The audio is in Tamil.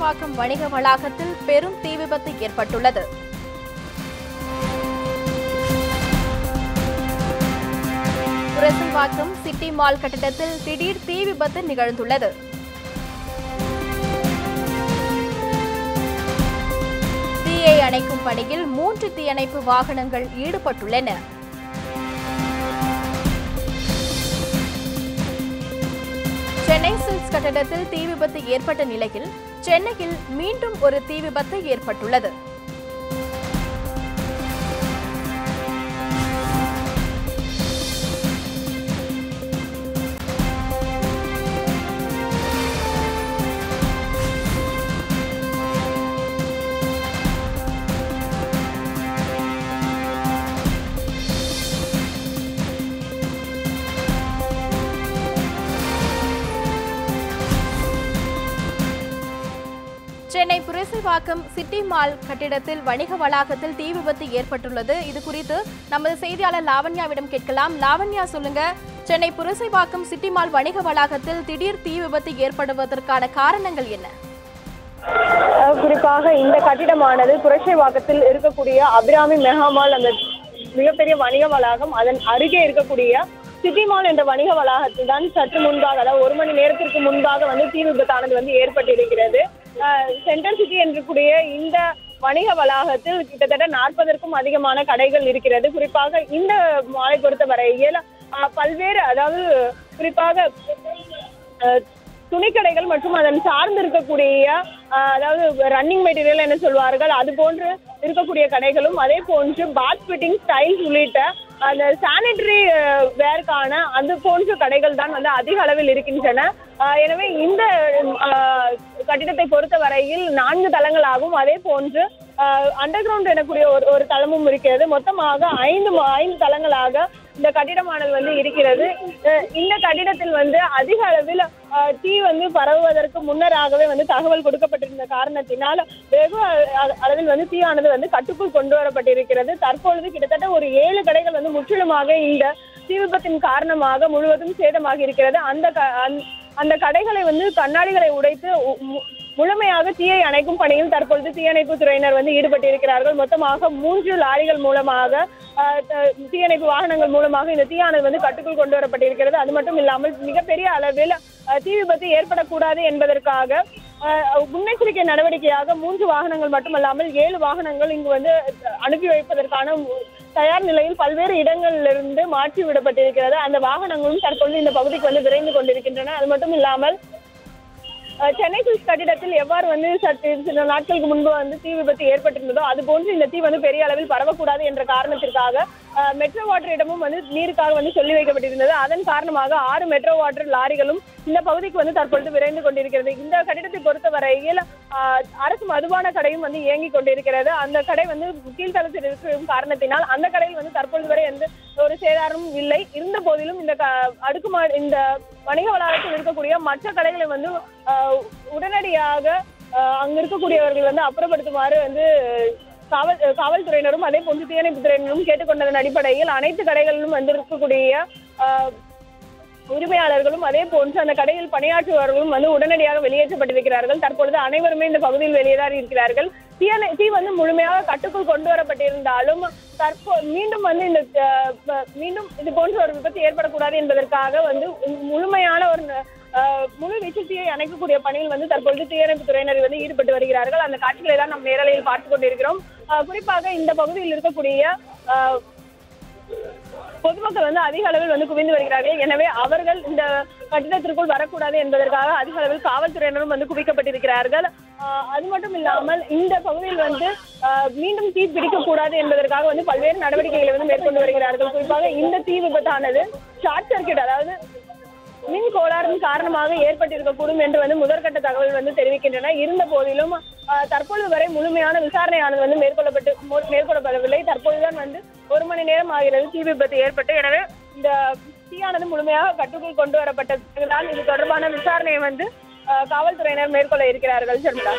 புரசைவாக்கம் வணிக வளாகத்தில் பெரும் தீ விபத்து ஏற்பட்டுள்ளது. புரசைவாக்கம் சிட்டி மால் கட்டிடத்தில் திடீர் தீ விபத்து நிகழ்ந்துள்ளது. தீயை அணைக்கும் பணியில் மூன்று தீயணைப்பு வாகனங்கள் ஈடுபட்டுள்ளன. சென்னை சில்க்ஸ் கட்டடத்தில் தீ விபத்து ஏற்பட்ட நிலையில் சென்னையில் மீண்டும் ஒரு தீ விபத்து ஏற்பட்டுள்ளது. சென்னை சிட்டி மால் கட்டிடத்தில் வணிக வளாகத்தில் தீ விபத்து ஏற்பட்டுள்ளது. இது குறித்து நமது செய்தியாளர் லாவண்யாவிடம் கேட்கலாம். லாவண்யா சொல்லுங்க. சென்னை புரசைவாக்கம் சிட்டி மால் வணிக வளாகத்தில் திடீர் தீ விபத்து ஏற்படுவதற்கான காரணங்கள் என்ன? குறிப்பாக இந்த கட்டிடமானது புரட்சிவாக்கத்தில் இருக்கக்கூடிய அபிராமி மெகாமால் அந்த மிகப்பெரிய வணிக வளாகம் அதன் அருகே இருக்கக்கூடிய சிட்டி மால் என்ற வணிக வளாகத்தில் தான் சற்று முன்பாக அதாவது ஒரு மணி நேரத்திற்கு முன்பாக வந்து தீ விபத்தானது வந்து ஏற்பட்டிருக்கிறது. சென்ட்ரல் சிட்டி என்று கூடிய இந்த வணிக வளாகத்தில் கிட்டத்தட்ட நாற்பதற்கும் அதிகமான கடைகள் இருக்கிறது. குறிப்பாக இந்த மாலை பொறுத்தவரையில் அஹ் பல்வேறு அதாவது குறிப்பாக துணிக்கடைகள் மற்றும் அதன் சார்ந்து இருக்கக்கூடிய அதாவது ரன்னிங் மெட்டீரியல் என்ன சொல்வார்கள் அது போன்று இருக்கக்கூடிய கடைகளும் அதே போன்று பாத் ஃபிட்டிங் ஸ்டைல்ஸ் உள்ளிட்ட அந்த சானிட்டரி வேர்க்கான அந்த போன்ற கடைகள் தான் வந்து அதிக அளவில் இருக்கின்றன. எனவே இந்த கட்டிடத்தை பொறுத்த வரையில் நான்கு தளங்களாகவும் அதே போன்று அண்டர் கிரவுண்ட் எனக்கூடிய ஒரு ஒரு தளமும் இருக்கிறது. மொத்தமாக ஐந்து ஐந்து தளங்களாக இந்த கட்டிடமானது வந்து இருக்கிறது. இந்த கட்டிடத்தில் வந்து அதிக அளவில் தீ வந்து பரவுவதற்கு முன்னராகவே வந்து தகவல் கொடுக்கப்பட்டிருந்த காரணத்தினால் வெகு அ- அளவில் வந்து தீயானது வந்து கட்டுக்குள் கொண்டு வரப்பட்டிருக்கிறது. தற்பொழுது கிட்டத்தட்ட ஒரு ஏழு கடைகள் வந்து முற்றிலுமாக இந்த தீ விபத்தின் காரணமாக முழுவதும் சேதமாகி இருக்கிறது. அந்த க- அந்த- அந்த கடைகளை வந்து கண்ணாடிகளை உடைத்து முழுமையாக தீயை அணைக்கும் பணியில் தற்பொழுது தீயணைப்பு துறையினர் வந்து ஈடுபட்டிருக்கிறார்கள். மொத்தமாக மூன்று லாரிகள் மூலமாக தீயணைப்பு வாகனங்கள் மூலமாக இந்த தீயானது வந்து கட்டுக்குள் கொண்டு வரப்பட்டிருக்கிறது. அது மட்டும் இல்லாமல் மிகப்பெரிய அளவில் தீ விபத்து ஏற்படக்கூடாது என்பதற்காக அஹ், முன்னெச்சரிக்கை நடவடிக்கையாக மூன்று வாகனங்கள் மட்டுமல்லாமல் ஏழு வாகனங்கள் இங்கு வந்து அனுப்பி வைப்பதற்கான தயார் நிலையில் பல்வேறு இடங்களிலிருந்து மாற்றி விடப்பட்டிருக்கிறது. அந்த வாகனங்களும் தற்பொழுது இந்த பகுதிக்கு வந்து விரைந்து கொண்டிருக்கின்றன. அது மட்டும் இல்லாமல் சென்னை சில்க்ஸ் கட்டிடத்தில் எவ்வாறு வந்து சற்று சில நாட்களுக்கு முன்பு வந்து தீ விபத்து ஏற்பட்டிருந்ததோ அது போன்று இந்த தீ வந்து பெரிய அளவில் பரவக்கூடாது என்ற காரணத்திற்காக மெட்ரோ வாட்டரிடமும் வந்து நீருக்காக வந்து சொல்லி வைக்கப்பட்டிருந்தது. அதன் காரணமாக ஆறு மெட்ரோ வாட்டர் லாரிகளும் இந்த பகுதிக்கு வந்து தற்பொழுது விரைந்து கொண்டிருக்கிறது. இந்த கட்டிடத்தை பொறுத்தவரையில் அஹ், அரசு மதுபான கடையும் வந்து இயங்கிக் கொண்டிருக்கிறது. அந்த கடை வந்து கீழ்த்தளத்தில் இருக்கும் காரணத்தினால் அந்த கடையில் வந்து தற்பொழுது வரை எந்த ஒரு சேதாரமும் இல்லை. இருந்த போதிலும் இந்த க- அடுக்குமா இந்த வணிக வளாகத்தில் இருக்கக்கூடிய மற்ற கடைகளை வந்து உடனடியாக அஹ், அங்க இருக்கக்கூடியவர்கள் வந்து அப்புறப்படுத்துமாறு வந்து காவல் காவல்துறையினரும் அதே போன்று தீயணைப்பு துறையினரும் கேட்டுக்கொண்டதன் அடிப்படையில் அனைத்து கடைகளிலும் வந்து இருக்கக்கூடிய உரிமையாளர்களும் அதே போன்று அந்த கடையில் பணியாற்றுபவர்களும் வந்து உடனடியாக வெளியேற்றப்பட்டிருக்கிறார்கள். தற்பொழுது அனைவருமே இந்த பகுதியில் வெளியேதான் இருக்கிறார்கள். தீயணை தீ வந்து முழுமையாக கட்டுக்குள் கொண்டு வரப்பட்டிருந்தாலும் தற்போ மீண்டும் வந்து இந்த மீண்டும் இது போன்ற ஒரு விபத்து ஏற்படக்கூடாது என்பதற்காக வந்து முழுமையான ஒரு முழு வீச்சுத்தீயை அணைக்கக்கூடிய பணியில் வந்து தற்பொழுது தீயணைப்பு துறையினர் வந்து ஈடுபட்டு வருகிறார்கள். அந்த காட்சிகளை தான் நம் நேரலையில் பார்த்துக் கொண்டிருக்கிறோம். குறிப்பாக இந்த பகுதியில் இருக்கக்கூடிய பொதுமக்கள் வந்து அதிக அளவில் வந்து குவிந்து வருகிறார்கள். எனவே அவர்கள் இந்த கட்டிடத்திற்குள் வரக்கூடாது என்பதற்காக அதிக அளவில் காவல்துறையினரும் வந்து குவிக்கப்பட்டிருக்கிறார்கள். அது மட்டும் இல்லாமல் இந்த பகுதியில் வந்து மீண்டும் தீ பிடிக்கக்கூடாது என்பதற்காக வந்து பல்வேறு நடவடிக்கைகளை வந்து மேற்கொண்டு வருகிறார்கள். குறிப்பாக இந்த தீ விபத்தானது ஷார்ட் சர்க்கியூட் அதாவது மின் கோளாறின் காரணமாக ஏற்பட்டிருக்கக்கூடும் என்று வந்து முதற்கட்ட தகவல் வந்து தெரிவிக்கின்றன. இருந்த போதிலும் ஆஹ், தற்பொழுது வரை முழுமையான விசாரணையானது வந்து மேற்கொள்ளப்பட்டு மணி நேரம் ஆகிறது தீ விபத்து ஏற்பட்டு எனவே இந்த தீயானது முழுமையாக கட்டுக்குள் கொண்டு வரப்பட்டதுதான் இது தொடர்பான விசாரணையை வந்து ஆஹ், காவல்துறையினர் மேற்கொள்ள இருக்கிறார்கள் சர்மிளா.